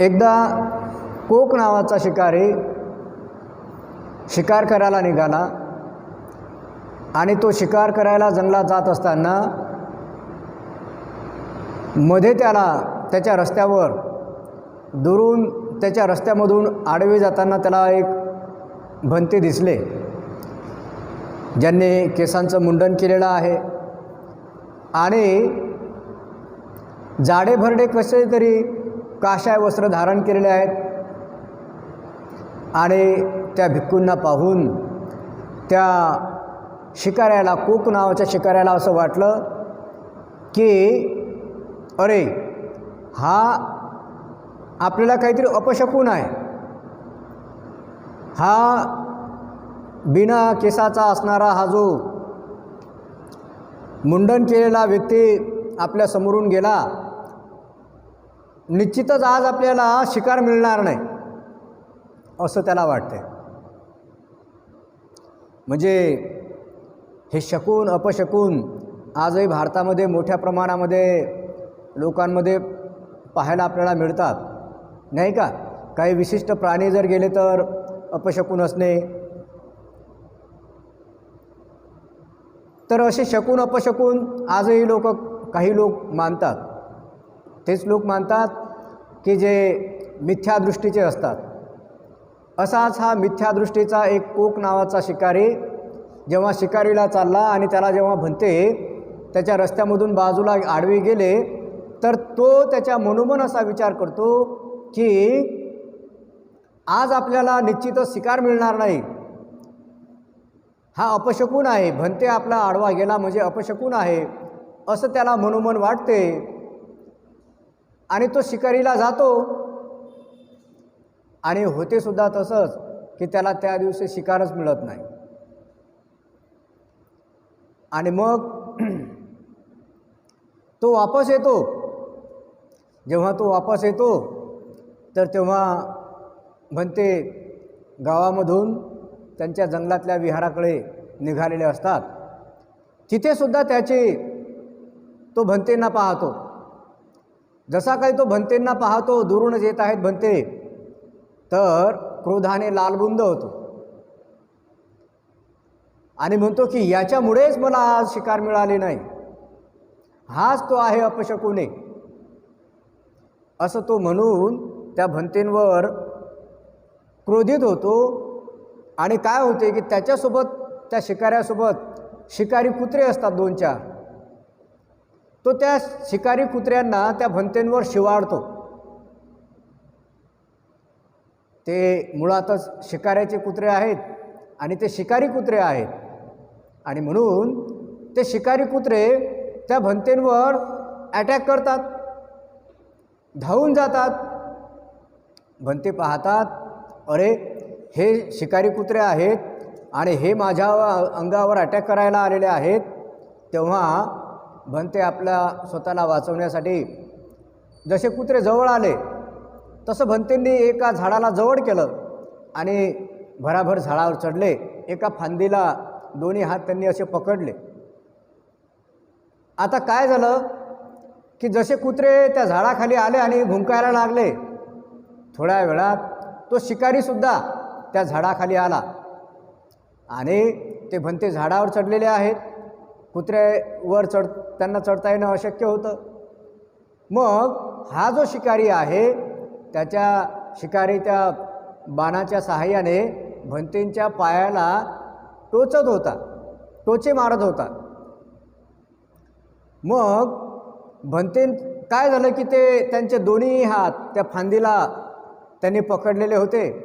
एकदा कोक नावाचा शिकारी शिकार करायला निघाला आणि तो शिकार करायला जंगलात जात असताना मध्ये त्याला त्याच्या रस्त्यावर दुरून त्याच्या रस्त्यामधून आडवे जाताना त्याला एक भंते दिसले. ज्यांनी केसांचं मुंडन केलेलं आहे. आणि जाडे भरडे कसे तरी काशाय वस्त्र धारण केलेले आहेत. आणि त्या भिक्कूंना पाहून त्या शिकाऱ्याला कोक नावाच्या शिकाऱ्याला असं वाटलं की अरे हा आपल्याला काहीतरी अपशकून आहे. हा बिना केसाचा असणारा हा जो मुंडन केलेला व्यक्ती आपल्या समोरून गेला निश्चितच आज आपल्याला शिकार मिळणार नाही असं त्याला वाटते म्हणजे हे शकून अपशकून आजही भारतामध्ये मोठ्या प्रमाणामध्ये लोकांमध्ये पाहायला आपल्याला मिळतात नाही का? काही विशिष्ट प्राणी जर गेले तर अपशकून असणे. तर असे शकून अपशकून आजही लोक काही लोक मानतात. तेच लोक मानतात की जे मिथ्यादृष्टीचे असतात. असाच हा मिथ्यादृष्टीचा एक कोक नावाचा शिकारी जेव्हा शिकारीला चालला आणि त्याला जेव्हा भंते त्याच्या रस्त्यामधून बाजूला आडवे गेले तर तो त्याच्या मनोमन असा विचार करतो की आज आपल्याला निश्चितच शिकार मिळणार नाही. हा अपशकून आहे भंते आपला आडवा गेला म्हणजे अपशकून आहे असं त्याला मनोमन वाटते. आणि तो शिकारीला जातो. आणि होते सुद्धा तसंच की त्याला त्या दिवशी शिकारच मिळत नाही. आणि मग तो वापस येतो. जेव्हा तो वापस येतो तर तेव्हा म्हणते गावामधून त्यांच्या जंगलातल्या विहाराकडे निघालेले असतात. तिथेसुद्धा त्याचे तो भंतेंना पाहतो. जसा काही तो भंतेंना पाहतो दुरूनच येत आहेत भंते तर क्रोधाने लालबुंद होतो. आणि म्हणतो की याच्यामुळेच मला आज शिकार मिळाले नाही. हाच तो आहे अपशकुने. असं तो म्हणून त्या भंतेंवर क्रोधित होतो आणि काय होते की त्याच्यासोबत त्या शिकाऱ्यासोबत शिकारी कुत्रे असतात दोन चार. तो त्या शिकारी कुत्र्यांना त्या भंतेंवर शिवाडतो ते मुळातच शिकाऱ्याचे कुत्रे आहेत आणि ते शिकारी कुत्रे आहेत. आणि म्हणून ते शिकारी कुत्रे त्या भंतेंवर अटॅक करतात धावून जातात. भंते पाहतात अरे हे शिकारी कुत्रे आहेत आणि हे माझ्या अंगावर अटॅक करायला आलेले आहेत. तेव्हा भंते आपल्या स्वतःला वाचवण्यासाठी. जसे कुत्रे जवळ आले तसं भंतेंनी एका झाडाला जवळ केलं आणि भराभर झाडावर चढले. एका फांदीला दोन्ही हात त्यांनी असे पकडले. आता काय झालं? की जसे कुत्रे त्या झाडाखाली आले आणि भुंकायला लागले थोड्या वेळात तो शिकारीसुद्धा त्या झाडाखाली आला आणि ते भंते झाडावर चढलेले आहेत. कुत्र्यावर चढ त्यांना चढता येणं अशक्य होतं. मग हा जो शिकारी आहे त्याच्या शिकारी त्या बाणाच्या सहाय्याने भंतींच्या पायाला टोचत होता. टोचे मारत होता. मग भंतीन काय झालं की ते त्यांचे दोन्ही हात त्या फांदीला त्यांनी पकडलेले होते.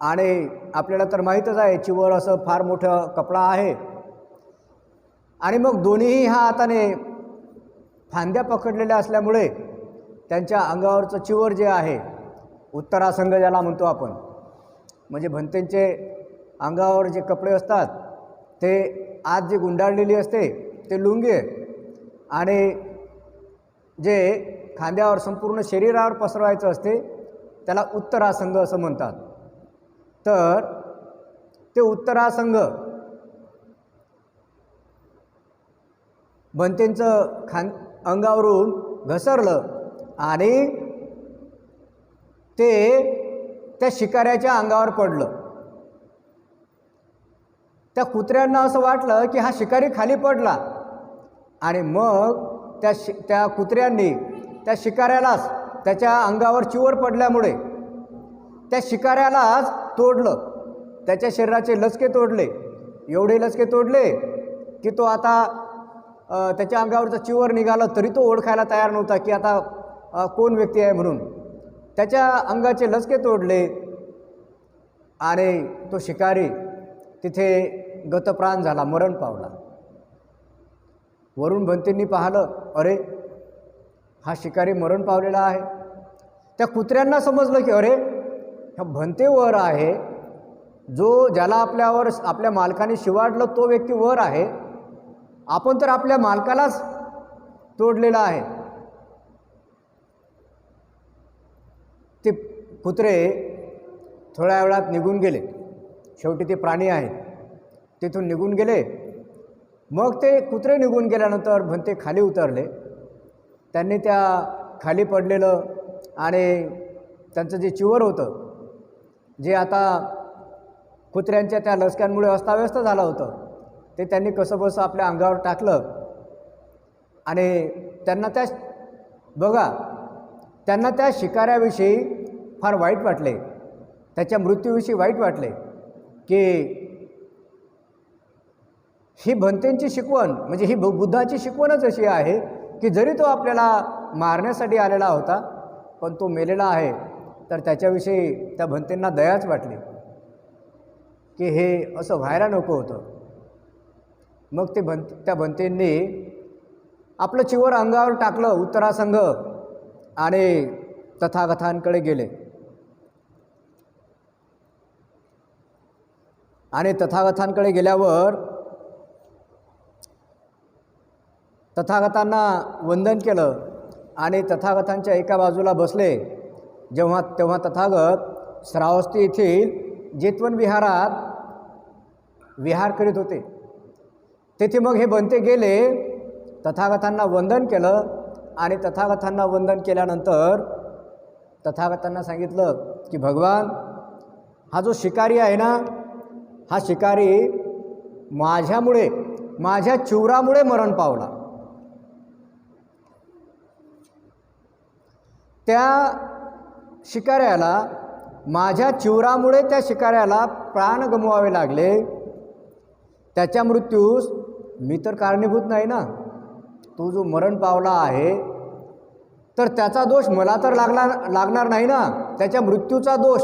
आणि आपल्याला तर माहीतच आहे चिवर असं फार मोठं कपडा आहे. आणि मग दोन्हीही हा हाताने फांद्या पकडलेल्या असल्यामुळे त्यांच्या अंगावरचं चिवर जे आहे उत्तरासंग ज्याला म्हणतो आपण म्हणजे भंतेंचे अंगावर जे कपडे असतात ते आत जी गुंडाळलेली असते ते लुंगी आणि जे खांद्यावर संपूर्ण शरीरावर पसरवायचं असते त्याला उत्तरासंग असं म्हणतात. तर ते उत्तरासंग भंतेंचं खान अंगावरून घसरलं आणि ते त्या शिकाऱ्याच्या अंगावर पडलं. त्या कुत्र्यांना असं वाटलं की हा शिकारी खाली पडला आणि मग त्या शि त्या कुत्र्यांनी त्या शिकाऱ्यालाच त्याच्या अंगावर चिवर पडल्यामुळे त्या शिकाऱ्यालाच तोडलं. त्याच्या शरीराचे लचके तोडले. एवढे लचके तोडले की तो आता त्याच्या अंगावरचा चिवर निघाला तरी तो ओळखायला तयार नव्हता की आता कोण व्यक्ती आहे म्हणून. त्याच्या अंगाचे लचके तोडले आणि तो शिकारी तिथे गतप्राण झाला मरण पावला. वरून भंतींनी पाहिलं अरे हा शिकारी मरण पावलेला आहे. त्या कुत्र्यांना समजलं की अरे ह्या भंते वर आहे. जो ज्याला आपल्यावर आपल्या मालकाने शिवाडलं तो व्यक्ती वर आहे. आपण तर आपल्या मालकालाच तोडलेला आहे. ते कुत्रे थोड्या वेळात निघून गेले. शेवटी ते प्राणी आहेत. तिथून निघून गेले. मग ते कुत्रे निघून गेल्यानंतर भंते खाली उतरले. त्यांनी त्या खाली पडलेलं आणि त्यांचं जे चिवर होतं जे आता कुत्र्यांच्या त्या लसक्यांमुळे अस्ताव्यस्त झालं होतं ते त्यांनी कसं बसं आपल्या अंगावर टाकलं. आणि त्यांना त्या बघा त्यांना त्या शिकाऱ्याविषयी फार वाईट वाटले. त्याच्या मृत्यूविषयी वाईट वाटले की ही भंतेंची शिकवण म्हणजे ही बुद्धाची शिकवणच अशी आहे की जरी तो आपल्याला मारण्यासाठी आलेला होता पण तो मेलेला आहे तर त्याच्याविषयी त्या भंतेंना दयाच वाटली. की हे असं व्हायला नको होतं. मग ते भंत त्या भंतेंनी आपलं चिवर अंगावर टाकलं उत्तरासंघ आणि तथागथांकडे गेले. आणि तथागथांकडे गेल्यावर तथागतांना वंदन केलं आणि तथागतांच्या एका बाजूला बसले. जेव्हा तेव्हा तथागत श्रावस्ती येथील जेतवन विहारात विहार करीत होते. तेथे मग हे बनते गेले. तथागतांना वंदन केलं आणि तथागतांना वंदन केल्यानंतर तथागतांना सांगितलं की भगवान हा जो शिकारी आहे ना हा शिकारी माझ्यामुळे माझ्या चिवरामुळे मरण पावला. त्या शिकाऱ्याला माझ्या चिवरामुळे त्या शिकाऱ्याला प्राण गमवावे लागले. त्याच्या मृत्यूस मी तर कारणीभूत नाही ना. तो जो मरण पावला आहे तर त्याचा दोष मला तर लागणार लागणार नाही ना. त्याच्या मृत्यूचा दोष.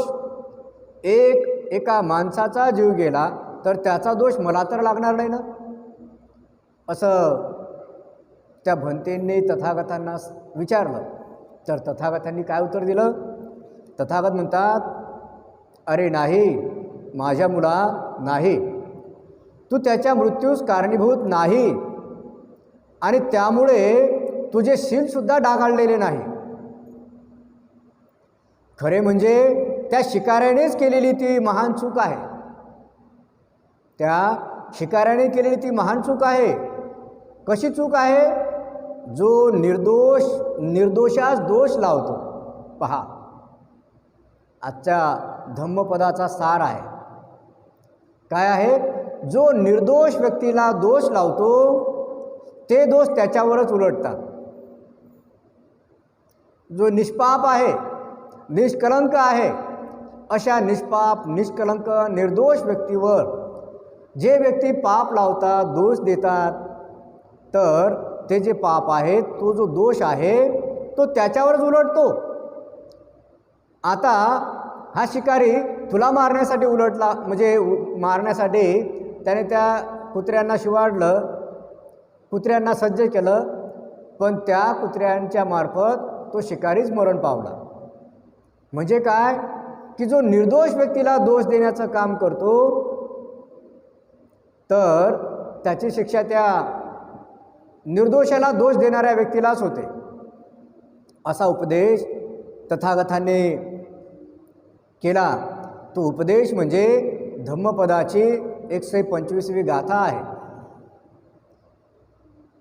एक एका माणसाचा जीव गेला तर त्याचा दोष मला तर लागणार नाही ना. असं त्या भंतेंनी तथागतांना विचारलं. तर तथागतांनी काय उत्तर दिलं? तथागत म्हणतात अरे नाही माझ्या मुला नाही. तू त्याच्या मृत्यूस कारणीभूत नाही. आणि त्यामुळे तुझे शीलसुद्धा डागाळलेले नाही. खरे म्हणजे त्या शिकाऱ्यानेच केलेली ती महान चूक आहे. त्या शिकाऱ्याने केलेली ती महान चूक आहे. कशी चूक आहे? जो निर्दोष निर्दोषास दोष लावतो. पहा. आजच्या धम्मपदाचा सार आहे. काय आहे? जो निर्दोष व्यक्तीला दोष लावतो ते दोष त्याच्यावरच उलटतात. जो निष्पाप आहे निष्कलंक आहे अशा निष्पाप निष्कलंक निर्दोष व्यक्तीवर जे व्यक्ती पाप लावतात दोष देतात तर ते जे पाप आहे तो जो दोष आहे तो त्याच्यावरच उलटतो. आता हा शिकारी तुला मारण्यासाठी उलटला म्हणजे उ- मारण्यासाठी त्याने त्या कुत्र्यांना शिवाडलं कुत्र्यांना सज्ज केलं पण त्या कुत्र्यांच्या मार्फत तो शिकारीच मरण पावला. म्हणजे काय? की जो निर्दोष व्यक्तीला दोष देण्याचं काम करतो तर त्याची शिक्षा त्या निर्दोषाला दोष देणाऱ्या व्यक्तीलाच होते. असा उपदेश तथागथाने केला. तो उपदेश म्हणजे धम्मपदाची एकशे पंचवीसवी गाथा आहे.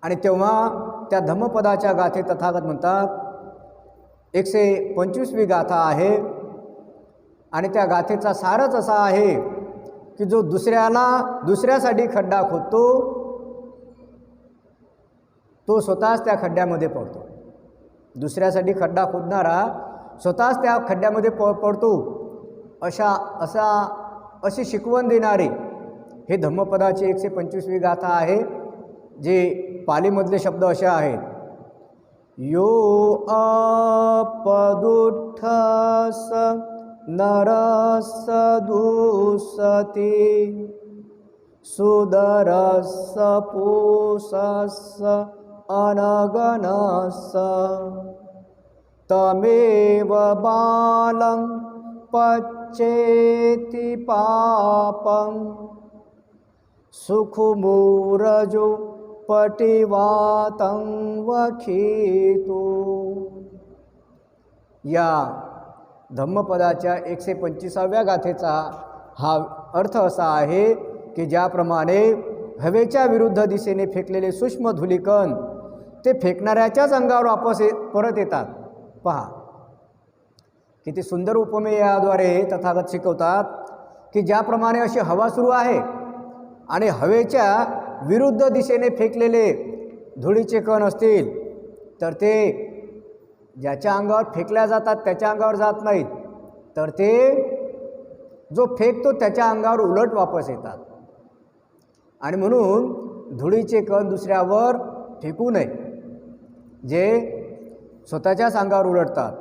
आणि तेव्हा त्या धम्मपदाच्या गाथे तथागत म्हणतात एकशे पंचवीसवी गाथा आहे आणि त्या गाथेचा सारच असा आहे की जो दुसऱ्याला दुसऱ्यासाठी खड्डा खोदतो तो स्वतःच त्या खड्ड्यामध्ये पडतो. दुसऱ्यासाठी खड्डा खोदणारा स्वतःच त्या खड्ड्यामध्ये प पडतो. अशा असा अशी शिकवण देणारी हे धम्मपदाची एकशे पंचवीसवी गाथा आहे जे पालीमधले शब्द असे आहेत. यो अपदुठस नरस दुसती सुदरस पुसस अनगनस तमेव बालं चेति पापं। सुखमूरजो पटिवातं वखितो। या धम्मपदाच्या एकशे पंचवीसाव्या गाथेचा हा अर्थ असा आहे की ज्याप्रमाणे हवेच्या विरुद्ध दिशेने फेकलेले सूक्ष्म धुलिकण ते फेकणाऱ्याच्याच अंगावर वापस ये परत येतात. पहा किती सुंदर उपमेयाद्वारे तथागत शिकवतात की ज्याप्रमाणे अशी हवा सुरू आहे आणि हवेच्या विरुद्ध दिशेने फेकलेले धुळीचे कण असतील तर ते ज्याच्या अंगावर फेकल्या जातात त्याच्या अंगावर जात नाहीत तर ते जो फेकतो त्याच्या अंगावर उलट वापस येतात. आणि म्हणून धुळीचे कण दुसऱ्यावर फेकू नये जे स्वतःच्याच अंगावर उलटतात.